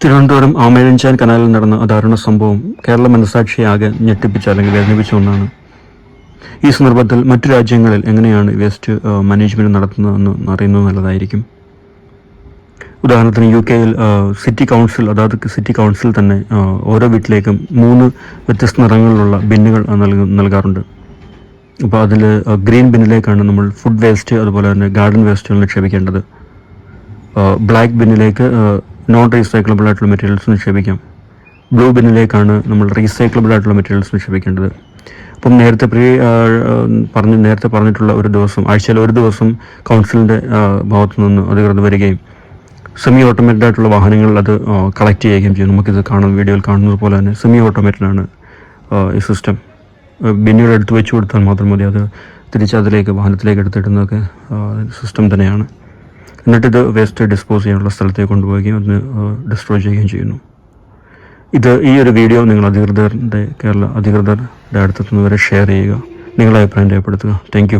തിരുവനന്തപുരം ആമേഴഞ്ചാൻ കനാലിൽ നടന്ന അദാരുണ സംഭവം കേരള മനസാക്ഷിയാകെ ഞെട്ടിപ്പിച്ച അല്ലെങ്കിൽ വേദനിപ്പിച്ച ഒന്നാണ്. ഈ സന്ദർഭത്തിൽ മറ്റു രാജ്യങ്ങളിൽ എങ്ങനെയാണ് വേസ്റ്റ് മാനേജ്മെന്റ് നടത്തുന്നതെന്ന് അറിയുന്നത് നല്ലതായിരിക്കും. ഉദാഹരണത്തിന് യു കെയിൽ സിറ്റി കൗൺസിൽ അതായത് സിറ്റി കൗൺസിൽ തന്നെ ഓരോ വീട്ടിലേക്കും മൂന്ന് വ്യത്യസ്ത നിറങ്ങളിലുള്ള ബിന്നുകൾ നൽകാറുണ്ട്. അപ്പോൾ അതിൽ ഗ്രീൻ ബിന്നിലേക്കാണ് നമ്മൾ ഫുഡ് വേസ്റ്റ് അതുപോലെ തന്നെ ഗാർഡൻ വേസ്റ്റുകൾ നിക്ഷേപിക്കേണ്ടത്. ബ്ലാക്ക് ബിന്നിലേക്ക് നോൺ റീസൈക്കിളബിൾ ആയിട്ടുള്ള മെറ്റീരിയൽസ് നിക്ഷേപിക്കാം. ബ്ലൂ ബിന്നിലേക്കാണ് നമ്മൾ റീസൈക്കിളബിൾ ആയിട്ടുള്ള മെറ്റീരിയൽസ് നിക്ഷേപിക്കേണ്ടത്. അപ്പം നേരത്തെ പ്രീ പറഞ്ഞ് നേരത്തെ പറഞ്ഞിട്ടുള്ള ഒരു ദിവസം ആഴ്ചയിൽ ഒരു ദിവസം കൗൺസിലിന്റെ ഭാഗത്തു നിന്ന് അധികൃതർ വരികയും സെമി ഓട്ടോമാറ്റഡ് ആയിട്ടുള്ള വാഹനങ്ങൾ അത് കളക്ട് ചെയ്യുകയും ചെയ്യും. നമുക്കിത് കാണും വീഡിയോയിൽ കാണുന്നത് പോലെ തന്നെ സെമി ഓട്ടോമേറ്റഡ് ആണ് ഈ സിസ്റ്റം ബിന്നുകൾ എടുത്ത് വെച്ച് കൊടുത്താൽ മാത്രം മതി. അത് തിരിച്ച് അതിലേക്ക് വാഹനത്തിലേക്ക് എടുത്തിടുന്നതൊക്കെ സിസ്റ്റം തന്നെയാണ്. എന്നിട്ട് ഇത് വേസ്റ്റ് ഡിസ്പോസ് ചെയ്യാനുള്ള സ്ഥലത്തേക്ക് കൊണ്ടുപോവുകയും അതിന് ഡിസ്ട്രോയ് ചെയ്യുകയും ചെയ്യുന്നു. ഇത് ഈ ഒരു വീഡിയോ നിങ്ങൾ അധികൃതരുടെ കേരള അധികൃതരുടെ വരെ ഷെയർ ചെയ്യുക. നിങ്ങളെ അഭിപ്രായം രേഖപ്പെടുത്തുക. താങ്ക്